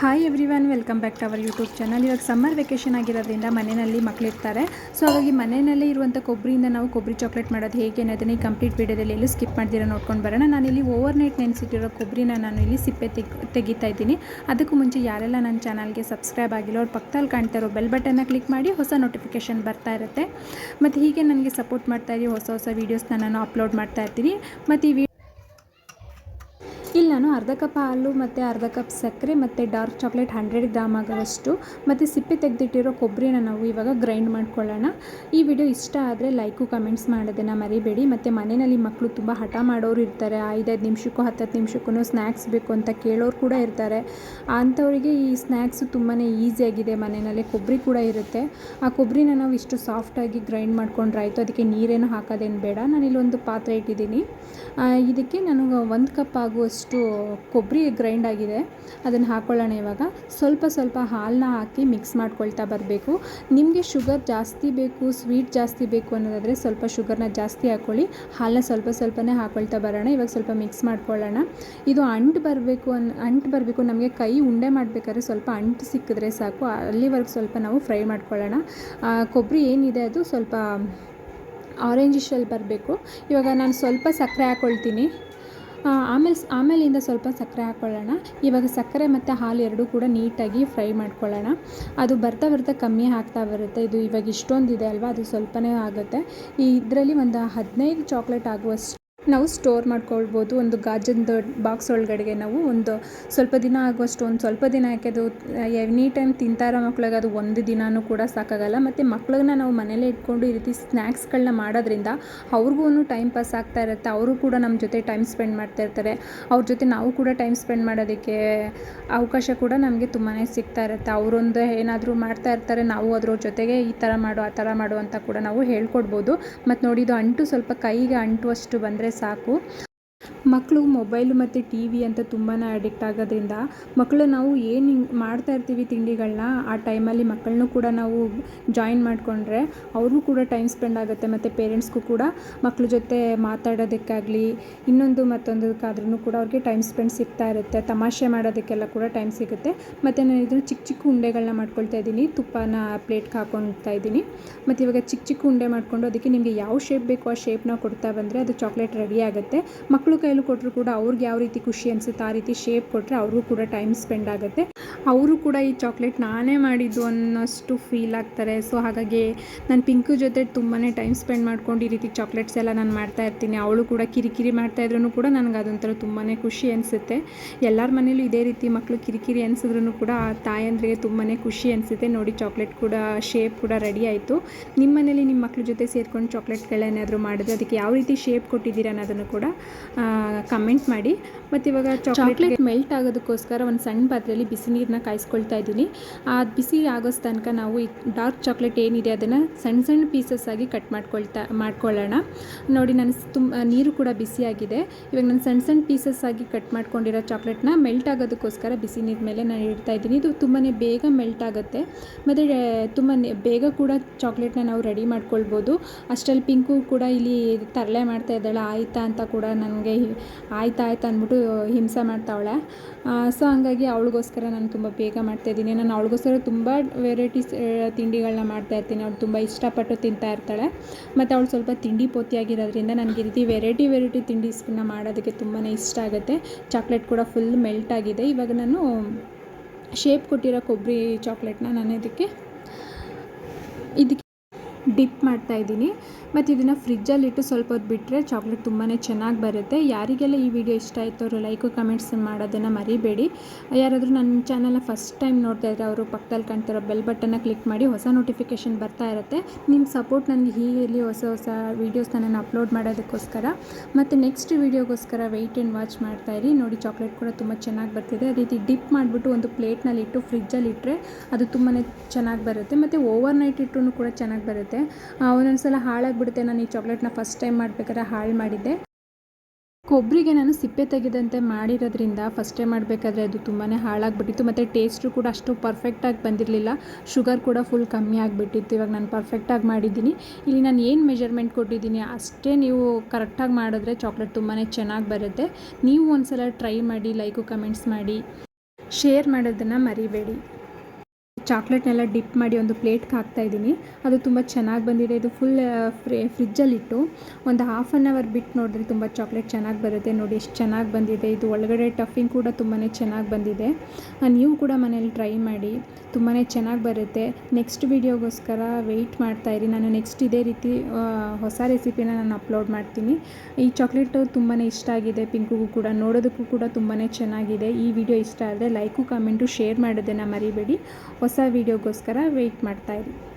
Hi everyone welcome back to our YouTube channel ಇವಾಗ summer vacation ಆಗಿರೋದ್ರಿಂದ ಮನೆಯಲ್ಲಿ ಮಕ್ಕಳಿರ್ತಾರೆ so ಹಾಗಾಗಿ ಮನೆಯಲ್ಲಿ ಇರುವಂಥ ಕೊಬ್ಬರಿಯಿಂದ ನಾವು ಕೊಬ್ಬರಿ ಚಾಕ್ಲೇಟ್ ಮಾಡೋದು ಹೇಗೆ ಅನ್ನೋದನ್ನ ಈ ಕಂಪ್ಲೀಟ್ ವೀಡಿಯೋದಲ್ಲಿ ಎಲ್ಲೂ ಸ್ಕಿಪ್ ಮಾಡ್ದಿರ ನೋಡ್ಕೊಂಡು ಬರೋಣ. ನಾನಿಲ್ಲಿ ಓವರ್ ನೈಟ್ ನೆನೆಸಿಟ್ಟಿರೋ ಕೊಬ್ಬರಿನ ನಾನು ಇಲ್ಲಿ ಸಿಪ್ಪೆ ತೆಗ್, ತೆಗಿತಾ ಇದ್ದೀನಿ. ಅದಕ್ಕೂ ಮುಂಚೆ ಯಾರೆಲ್ಲ ನನ್ನ ಚಾನಲ್ಗೆ ಸಬ್ಸ್ಕ್ರೈಬ್ ಆಗಿಲ್ಲ, ಅವ್ರ ಪಕ್ಕದಲ್ಲಿ ಕಾಣ್ತಾ ಇರೋ ಬೆಲ್ ಬಟನ್ನ ಕ್ಲಿಕ್ ಮಾಡಿ ಹೊಸ ನೋಟಿಫಿಕೇಷನ್ ಬರ್ತಾ ಇರುತ್ತೆ. ಮತ್ತು ಹೀಗೆ ನನಗೆ ಸಪೋರ್ಟ್ ಮಾಡ್ತಾ ಇರಿ, ಹೊಸ ಹೊಸ ವೀಡಿಯೋಸ್ನ ನಾನು ಅಪ್ಲೋಡ್ ಮಾಡ್ತಾ ಇರ್ತೀನಿ ಮತ್ತು ಈ ಇಲ್ಲಿ ನಾನು ಅರ್ಧ ಕಪ್ ಹಾಲು ಮತ್ತು ಅರ್ಧ ಕಪ್ ಸಕ್ಕರೆ ಮತ್ತು ಡಾರ್ಕ್ ಚಾಕ್ಲೇಟ್ ಹಂಡ್ರೆಡ್ ಗ್ರಾಮ್ ಆಗೋವಷ್ಟು. ಮತ್ತು ಸಿಪ್ಪೆ ತೆಗೆದಿಟ್ಟಿರೋ ಕೊಬ್ಬರಿನ ನಾವು ಇವಾಗ ಗ್ರೈಂಡ್ ಮಾಡ್ಕೊಳ್ಳೋಣ. ಈ ವಿಡಿಯೋ ಇಷ್ಟ ಆದರೆ ಲೈಕು ಕಮೆಂಟ್ಸ್ ಮಾಡೋದನ್ನು ಮರಿಬೇಡಿ. ಮತ್ತು ಮನೆಯಲ್ಲಿ ಮಕ್ಕಳು ತುಂಬ ಹಠ ಮಾಡೋರು ಇರ್ತಾರೆ. ಐದೈದು ನಿಮಿಷಕ್ಕೂ, ಹತ್ತತ್ತು ನಿಮಿಷಕ್ಕೂ ಸ್ನ್ಯಾಕ್ಸ್ ಬೇಕು ಅಂತ ಕೇಳೋರು ಕೂಡ ಇರ್ತಾರೆ. ಅಂಥವರಿಗೆ ಈ ಸ್ನ್ಯಾಕ್ಸು ತುಂಬಾ ಈಸಿಯಾಗಿದೆ ಮನೆಯಲ್ಲಿ. ಕೊಬ್ಬರಿ ಕೂಡ ಇರುತ್ತೆ. ಆ ಕೊಬ್ಬರಿನ ನಾವು ಇಷ್ಟು ಸಾಫ್ಟಾಗಿ ಗ್ರೈಂಡ್ ಮಾಡ್ಕೊಂಡ್ರೆ ಆಯಿತು ಅದಕ್ಕೆ ನೀರೇನು ಹಾಕೋದೇನು ಬೇಡ. ನಾನಿಲ್ಲಿ ಒಂದು ಪಾತ್ರೆ ಇಟ್ಟಿದ್ದೀನಿ. ಇದಕ್ಕೆ ನಾನು ಒಂದು ಕಪ್ ಆಗುವಷ್ಟು ಕೊಬ್ಬರಿ ಗ್ರೈಂಡ್ ಆಗಿದೆ. ಅದನ್ನು ಹಾಕ್ಕೊಳ್ಳೋಣ ಇವಾಗ. ಸ್ವಲ್ಪ ಸ್ವಲ್ಪ ಹಾಲನ್ನ ಹಾಕಿ ಮಿಕ್ಸ್ ಮಾಡ್ಕೊಳ್ತಾ ಬರಬೇಕು. ನಿಮಗೆ ಶುಗರ್ ಜಾಸ್ತಿ ಬೇಕು, ಸ್ವೀಟ್ ಜಾಸ್ತಿ ಬೇಕು ಅನ್ನೋದಾದರೆ ಸ್ವಲ್ಪ ಶುಗರ್ನ ಜಾಸ್ತಿ ಹಾಕ್ಕೊಳ್ಳಿ ಹಾಲನ್ನ ಸ್ವಲ್ಪ ಸ್ವಲ್ಪನೇ ಹಾಕ್ಕೊಳ್ತಾ ಬರೋಣ. ಇವಾಗ ಸ್ವಲ್ಪ ಮಿಕ್ಸ್ ಮಾಡ್ಕೊಳ್ಳೋಣ. ಇದು ಅಂಟು ಬರಬೇಕು ಅನ್, ಅಂಟು ಬರಬೇಕು. ನಮಗೆ ಕೈ ಉಂಡೆ ಮಾಡಬೇಕಾದ್ರೆ ಸ್ವಲ್ಪ ಅಂಟು ಸಿಕ್ಕಿದ್ರೆ ಸಾಕು. ಅಲ್ಲಿವರೆಗೂ ಸ್ವಲ್ಪ ನಾವು ಫ್ರೈ ಮಾಡ್ಕೊಳ್ಳೋಣ. ಕೊಬ್ಬರಿ ಏನಿದೆ ಅದು ಸ್ವಲ್ಪ ಆರೆಂಜಿಶಲ್ಲಿ ಬರಬೇಕು. ಇವಾಗ ನಾನು ಸ್ವಲ್ಪ ಸಕ್ಕರೆ ಹಾಕ್ಕೊಳ್ತೀನಿ ಆಮೇಲೆ ಆಮೇಲಿಂದ ಸ್ವಲ್ಪ ಸಕ್ಕರೆ ಹಾಕ್ಕೊಳ್ಳೋಣ ಇವಾಗ ಸಕ್ಕರೆ ಮತ್ತು ಹಾಲು ಎರಡೂ ಕೂಡ ನೀಟಾಗಿ ಫ್ರೈ ಮಾಡ್ಕೊಳ್ಳೋಣ. ಅದು ಬರ್ತಾ ಬರ್ತಾ ಕಮ್ಮಿ ಆಗ್ತಾ ಬರುತ್ತೆ. ಇದು ಇವಾಗ ಇಷ್ಟೊಂದಿದೆ ಅಲ್ವಾ? ಅದು ಸ್ವಲ್ಪನೇ ಆಗುತ್ತೆ. ಇದರಲ್ಲಿ ಒಂದು ಹದಿನೈದು ಚಾಕ್ಲೇಟ್ ಆಗುವಷ್ಟು ನಾವು ಸ್ಟೋರ್ ಮಾಡ್ಕೊಳ್ಬೋದು. ಒಂದು ಗಾಜಿನ ಬಾಕ್ಸ್ ಒಳಗಡೆಗೆ ನಾವು ಒಂದು ಸ್ವಲ್ಪ ದಿನ ಆಗುವಷ್ಟು, ಒಂದು ಸ್ವಲ್ಪ ದಿನ ಯಾಕೆ ಅದು, ಎನಿ ಟೈಮ್ ತಿಂತಾರ ಇರೋ ಮಕ್ಳಿಗೆ ಅದು ಒಂದು ದಿನವೂ ಕೂಡ ಸಾಕಾಗಲ್ಲ. ಮತ್ತು ಮಕ್ಳನ್ನ ನಾವು ಮನೇಲೇ ಇಟ್ಕೊಂಡು ಈ ರೀತಿ ಸ್ನ್ಯಾಕ್ಸ್ಗಳನ್ನ ಮಾಡೋದ್ರಿಂದ ಅವ್ರಿಗೂ ಟೈಮ್ ಪಾಸ್ ಆಗ್ತಾ ಇರುತ್ತೆ. ಅವರು ಕೂಡ ನಮ್ಮ ಜೊತೆ ಟೈಮ್ ಸ್ಪೆಂಡ್ ಮಾಡ್ತಾ ಇರ್ತಾರೆ. ಅವ್ರ ಜೊತೆ ನಾವು ಕೂಡ ಟೈಮ್ ಸ್ಪೆಂಡ್ ಮಾಡೋದಕ್ಕೆ ಅವಕಾಶ ಕೂಡ ನಮಗೆ ತುಂಬಾ ಸಿಗ್ತಾ ಇರುತ್ತೆ. ಅವರೊಂದು ಏನಾದರೂ ಮಾಡ್ತಾ ಇರ್ತಾರೆ. ನಾವು ಅದ್ರ ಜೊತೆಗೆ ಈ ಥರ ಮಾಡು, ಆ ಥರ ಮಾಡು ಅಂತ ಕೂಡ ನಾವು ಹೇಳ್ಕೊಡ್ಬೋದು. ಮತ್ತು ನೋಡಿ ಇದು ಅಂಟು ಸ್ವಲ್ಪ ಕೈಗೆ ಅಂಟುವಷ್ಟು ಬಂದರೆ ಸಾಕು. ಮಕ್ಕಳು ಮೊಬೈಲು ಮತ್ತು ಟಿ ವಿ ಅಂತ ತುಂಬಾ ಅಡಿಕ್ಟ್ ಆಗೋದ್ರಿಂದ ಮಕ್ಕಳು ನಾವು ಏನು ಮಾಡ್ತಾ ಇರ್ತೀವಿ ತಿಂಡಿಗಳನ್ನ ಆ ಟೈಮಲ್ಲಿ ಮಕ್ಕಳನ್ನೂ ಕೂಡ ನಾವು ಜಾಯಿನ್ ಮಾಡಿಕೊಂಡ್ರೆ ಅವ್ರಿಗೂ ಕೂಡ ಟೈಮ್ ಸ್ಪೆಂಡ್ ಆಗುತ್ತೆ ಮತ್ತು ಪೇರೆಂಟ್ಸ್ಗೂ ಕೂಡ ಮಕ್ಳ ಜೊತೆ ಮಾತಾಡೋದಕ್ಕಾಗಲಿ, ಇನ್ನೊಂದು ಮತ್ತೊಂದಕ್ಕಾದ್ರೂ ಕೂಡ ಅವ್ರಿಗೆ ಟೈಮ್ ಸ್ಪೆಂಡ್ ಸಿಗ್ತಾ ಇರುತ್ತೆ, ತಮಾಷೆ ಮಾಡೋದಕ್ಕೆಲ್ಲ ಕೂಡ ಟೈಮ್ ಸಿಗುತ್ತೆ. ಮತ್ತು ನಾನು ಇದನ್ನು ಚಿಕ್ಕ ಚಿಕ್ಕ ಉಂಡೆಗಳನ್ನ ಮಾಡ್ಕೊಳ್ತಾ ಇದ್ದೀನಿ, ತುಪ್ಪನ ಪ್ಲೇಟ್ಗೆ ಹಾಕೊಳ್ತಾ ಇದ್ದೀನಿ. ಮತ್ತು ಇವಾಗ ಚಿಕ್ಕ ಚಿಕ್ಕ ಉಂಡೆ ಮಾಡಿಕೊಂಡು ಅದಕ್ಕೆ ನಿಮಗೆ ಯಾವ ಶೇಪ್ ಬೇಕೋ ಆ ಶೇಪ್ನ ಕೊಡ್ತಾ ಬಂದರೆ ಅದು ಚಾಕ್ಲೇಟ್ ರೆಡಿ ಆಗುತ್ತೆ. ಮಕ್ಕಳು ಕೈಲೂ ಕೊಟ್ಟರು ಕೂಡ ಅವ್ರಿಗೆ ಯಾವ ರೀತಿ ಖುಷಿ ಅನಿಸುತ್ತೆ ಆ ರೀತಿ ಶೇಪ್ ಕೊಟ್ಟರೆ ಅವ್ರಿಗೂ ಕೂಡ ಟೈಮ್ ಸ್ಪೆಂಡ್ ಆಗುತ್ತೆ. ಅವರು ಕೂಡ ಈ ಚಾಕ್ಲೇಟ್ ನಾನೇ ಮಾಡಿದ್ದು ಅನ್ನೋಷ್ಟು ಫೀಲ್ ಆಗ್ತಾರೆ. ಸೊ ಹಾಗಾಗಿ ನಾನು ಪಿಂಕು ಜೊತೆ ತುಂಬಾ ಟೈಮ್ ಸ್ಪೆಂಡ್ ಮಾಡ್ಕೊಂಡು ಈ ರೀತಿ ಚಾಕ್ಲೇಟ್ಸ್ ಎಲ್ಲ ನಾನು ಮಾಡ್ತಾ ಇರ್ತೀನಿ. ಅವಳು ಕೂಡ ಕಿರಿಕಿರಿ ಮಾಡ್ತಾ ಇದ್ರೂ ಕೂಡ ನನಗೆ ಅದೊಂಥರ ತುಂಬಾ ಖುಷಿ ಅನಿಸುತ್ತೆ. ಎಲ್ಲರ ಮನೇಲೂ ಇದೇ ರೀತಿ ಮಕ್ಕಳು ಕಿರಿಕಿರಿ ಅನಿಸಿದ್ರು ಕೂಡ ಆ ತಾಯಂದ್ರಿಗೆ ತುಂಬಾ ಖುಷಿ ಅನಿಸುತ್ತೆ. ನೋಡಿ ಚಾಕ್ಲೇಟ್ ಕೂಡ ಶೇಪ್ ಕೂಡ ರೆಡಿ ಆಯಿತು. ನಿಮ್ಮ ಮನೇಲಿ ನಿಮ್ಮ ಮಕ್ಕಳ ಜೊತೆ ಸೇರ್ಕೊಂಡು ಚಾಕ್ಲೇಟ್ಗಳೇನಾದರೂ ಮಾಡಿದ್ರೆ ಅದಕ್ಕೆ ಯಾವ ರೀತಿ ಶೇಪ್ ಕೊಟ್ಟಿದ್ದೀರಾ ಅನ್ನೋದನ್ನು ಕೂಡ ಕಮೆಂಟ್ ಮಾಡಿ. ಮತ್ತು ಇವಾಗ ಚಾಕ್ಲೇಟ್ ಮೆಲ್ಟ್ ಆಗೋದಕ್ಕೋಸ್ಕರ ಒಂದು ಸಣ್ಣ ಪಾತ್ರೆಯಲ್ಲಿ ಬಿಸಿ ನೀರನ್ನ ಕಾಯಿಸ್ಕೊಳ್ತಾ ಇದ್ದೀನಿ. ಆ ಬಿಸಿ ಆಗೋ ತನಕ ನಾವು ಈ ಡಾರ್ಕ್ ಚಾಕ್ಲೇಟ್ ಏನಿದೆ ಅದನ್ನು ಸಣ್ಣ ಸಣ್ಣ ಪೀಸಸ್ ಆಗಿ ಕಟ್ ಮಾಡ್ಕೊಳ್ತಾ ಮಾಡ್ಕೊಳ್ಳೋಣ. ನೋಡಿ ನಾನು ತುಂಬ ನೀರು ಕೂಡ ಬಿಸಿಯಾಗಿದೆ ಇವಾಗ ನಾನು ಸಣ್ಣ ಸಣ್ಣ ಪೀಸಸ್ ಆಗಿ ಕಟ್ ಮಾಡ್ಕೊಂಡಿರೋ ಚಾಕ್ಲೇಟ್ನ ಮೆಲ್ಟ್ ಆಗೋದಕ್ಕೋಸ್ಕರ ಬಿಸಿ ನೀರು ಮೇಲೆ ನಾನು ಇಡ್ತಾ ಇದ್ದೀನಿ. ಇದು ತುಂಬಾ ಬೇಗ ಮೆಲ್ಟ್ ಆಗುತ್ತೆ. ಮತ್ತು ತುಂಬ ಬೇಗ ಕೂಡ ಚಾಕ್ಲೇಟ್ನ ನಾವು ರೆಡಿ ಮಾಡ್ಕೊಳ್ಬೋದು. ಅಷ್ಟರಲ್ಲಿ ಪಿಂಕು ಕೂಡ ಇಲ್ಲಿ ತರಲೆ ಮಾಡ್ತಾ ಇದ್ದಾಳೆ ಆಯ್ತಾ ಅಂತ ಕೂಡ ನನಗೆ ಆಯ್ತಾ ಆಯ್ತಾ ಅಂದ್ಬಿಟ್ಟು ಹಿಂಸೆ ಮಾಡ್ತಾವಳೆ. ಸೊ ಹಂಗಾಗಿ ಅವಳಿಗೋಸ್ಕರ ನಾನು ತುಂಬ ಬೇಗ ಮಾಡ್ತಾಯಿದ್ದೀನಿ ನಾನು ಅವಳಿಗೋಸ್ಕರ ತುಂಬ ವೆರೈಟೀಸ್ ತಿಂಡಿಗಳನ್ನ ಮಾಡ್ತಾ ಇರ್ತೀನಿ. ಅವಳು ತುಂಬ ಇಷ್ಟಪಟ್ಟು ತಿಂತಾ ಇರ್ತಾಳೆ. ಮತ್ತು ಅವಳು ಸ್ವಲ್ಪ ತಿಂಡಿ ಪೋತಿಯಾಗಿರೋದ್ರಿಂದ ನನಗೆ ರೀತಿ ವೆರೈಟಿ ವೆರೈಟಿ ತಿಂಡಿಸ್ಗಳನ್ನ ಮಾಡೋದಕ್ಕೆ ತುಂಬಾ ಇಷ್ಟ ಆಗುತ್ತೆ. ಚಾಕ್ಲೇಟ್ ಕೂಡ ಫುಲ್ ಮೆಲ್ಟ್ ಆಗಿದೆ. ಇವಾಗ ನಾನು ಶೇಪ್ ಕೊಟ್ಟಿರೋ ಕೊಬ್ಬರಿ ಚಾಕ್ಲೇಟ್ನ ನಾನು ಇದಕ್ಕೆ ಇದಕ್ಕೆ ಡಿಪ್ ಮಾಡ್ತಾ ಇದ್ದೀನಿ. ಮತ್ತು ಇದನ್ನು ಫ್ರಿಜ್ಜಲ್ಲಿಟ್ಟು ಸ್ವಲ್ಪ ಹೊತ್ತು ಬಿಟ್ಟರೆ ಚಾಕ್ಲೇಟ್ ತುಂಬಾ ಚೆನ್ನಾಗಿ ಬರುತ್ತೆ. ಯಾರಿಗೆಲ್ಲ ಈ ವಿಡಿಯೋ ಇಷ್ಟ ಆಯಿತು ಅವರು ಲೈಕು, ಕಮೆಂಟ್ಸ್ ಮಾಡೋದನ್ನು ಮರಿಬೇಡಿ. ಯಾರಾದರೂ ನನ್ನ ಚಾನಲ್ನ ಫಸ್ಟ್ ಟೈಮ್ ನೋಡ್ತಾ ಇದ್ದರೆ ಅವರು ಪಕ್ಕದಲ್ಲಿ ಕಾಣ್ತಿರೋ ಬೆಲ್ ಬಟನ್ನ ಕ್ಲಿಕ್ ಮಾಡಿ ಹೊಸ ನೋಟಿಫಿಕೇಷನ್ ಬರ್ತಾ ಇರುತ್ತೆ. ನಿಮ್ಮ ಸಪೋರ್ಟ್ ನನಗೆ ಹೀಗೆ ಹೊಸ ಹೊಸ ವೀಡಿಯೋಸ್ನ ನಾನು ಅಪ್ಲೋಡ್ ಮಾಡೋದಕ್ಕೋಸ್ಕರ. ಮತ್ತು ನೆಕ್ಸ್ಟ್ ವೀಡಿಯೋಗೋಸ್ಕರ ವೆಯ್ಟ್ ಆ್ಯಂಡ್ ವಾಚ್ ಮಾಡ್ತಾ ಇರಿ. ನೋಡಿ ಚಾಕ್ಲೇಟ್ ಕೂಡ ತುಂಬ ಚೆನ್ನಾಗಿ ಬರ್ತಿದೆ. ಅದೇ ರೀತಿ ಡಿಪ್ ಮಾಡಿಬಿಟ್ಟು ಒಂದು ಪ್ಲೇಟ್ನಲ್ಲಿಟ್ಟು ಫ್ರಿಜ್ಜಲ್ಲಿ ಇಟ್ಟರೆ ಅದು ತುಂಬಾ ಚೆನ್ನಾಗಿ ಬರುತ್ತೆ. ಮತ್ತು ಓವರ್ ನೈಟ್ ಇಟ್ಟು ಕೂಡ ಚೆನ್ನಾಗಿ ಬರುತ್ತೆ. ಒಂದೊಂದು ಸಲ ಹಾಳಾಗಿಬಿಡುತ್ತೆ. ನಾನು ಈ ಚಾಕ್ಲೇಟ್ನ ಫಸ್ಟ್ ಟೈಮ್ ಮಾಡಬೇಕಾದ್ರೆ ಹಾಳು ಮಾಡಿದ್ದೆ. ಕೊಬ್ಬರಿಗೆ ನಾನು ಸಿಪ್ಪೆ ತೆಗೆದಂತೆ ಮಾಡಿರೋದ್ರಿಂದ ಫಸ್ಟ್ ಟೈಮ್ ಮಾಡಬೇಕಾದ್ರೆ ಅದು ತುಂಬಾ ಹಾಳಾಗಿಬಿಟ್ಟಿತ್ತು. ಮತ್ತು ಟೇಸ್ಟು ಕೂಡ ಅಷ್ಟು ಪರ್ಫೆಕ್ಟಾಗಿ ಬಂದಿರಲಿಲ್ಲ. ಶುಗರ್ ಕೂಡ ಫುಲ್ ಕಮ್ಮಿ ಆಗಿಬಿಟ್ಟಿತ್ತು. ಇವಾಗ ನಾನು ಪರ್ಫೆಕ್ಟಾಗಿ ಮಾಡಿದ್ದೀನಿ. ಇಲ್ಲಿ ನಾನು ಏನು ಮೆಜರ್ಮೆಂಟ್ ಕೊಟ್ಟಿದ್ದೀನಿ ಅಷ್ಟೇ ನೀವು ಕರೆಕ್ಟಾಗಿ ಮಾಡಿದ್ರೆ ಚಾಕ್ಲೇಟ್ ತುಂಬಾ ಚೆನ್ನಾಗಿ ಬರುತ್ತೆ. ನೀವು ಒಂದ್ಸಲ ಟ್ರೈ ಮಾಡಿ ಲೈಕು ಕಮೆಂಟ್ಸ್ ಮಾಡಿ ಶೇರ್ ಮಾಡೋದನ್ನು ಮರಿಬೇಡಿ. ಚಾಕ್ಲೇಟ್ನೆಲ್ಲ ಡಿಪ್ ಮಾಡಿ ಒಂದು ಪ್ಲೇಟ್ಗೆ ಹಾಕ್ತಾ ಇದ್ದೀನಿ. ಅದು ತುಂಬ ಚೆನ್ನಾಗಿ ಬಂದಿದೆ. ಇದು ಫುಲ್ ಫ್ರಿಜ್ಜಲ್ಲಿಟ್ಟು ಒಂದು ಹಾಫ್ ಆನ್ ಅವರ್ ಬಿಟ್ಟು ನೋಡಿದ್ರೆ ತುಂಬ ಚಾಕ್ಲೇಟ್ ಚೆನ್ನಾಗಿ ಬರುತ್ತೆ. ನೋಡಿ ಎಷ್ಟು ಚೆನ್ನಾಗಿ ಬಂದಿದೆ. ಇದು ಒಳಗಡೆ ಟಫಿಂಗ್ ಕೂಡ ತುಂಬಾ ಚೆನ್ನಾಗಿ ಬಂದಿದೆ. ನೀವು ಕೂಡ ಮನೇಲಿ ಟ್ರೈ ಮಾಡಿ. ತುಂಬಾ ಚೆನ್ನಾಗಿ ಬರುತ್ತೆ. ನೆಕ್ಸ್ಟ್ ವೀಡಿಯೋಗೋಸ್ಕರ ವೆಯ್ಟ್ ಮಾಡ್ತಾ ಇರಿ. ನಾನು ನೆಕ್ಸ್ಟ್ ಇದೇ ರೀತಿ ಹೊಸ ರೆಸಿಪಿನ ನಾನು ಅಪ್ಲೋಡ್ ಮಾಡ್ತೀನಿ. ಈ ಚಾಕ್ಲೇಟು ತುಂಬಾ ಇಷ್ಟ ಆಗಿದೆ ಪಿಂಕುಗೂ ಕೂಡ. ನೋಡೋದಕ್ಕೂ ಕೂಡ ತುಂಬಾ ಚೆನ್ನಾಗಿದೆ. ಈ ವಿಡಿಯೋ ಇಷ್ಟ ಆದರೆ ಲೈಕು ಕಮೆಂಟು ಶೇರ್ ಮಾಡೋದನ್ನು ಮರಿಬೇಡಿ. ವೀಡಿಯೋಗೋಸ್ಕರ ವೆಯ್ಟ್ ಮಾಡ್ತಾ ಇರಿ.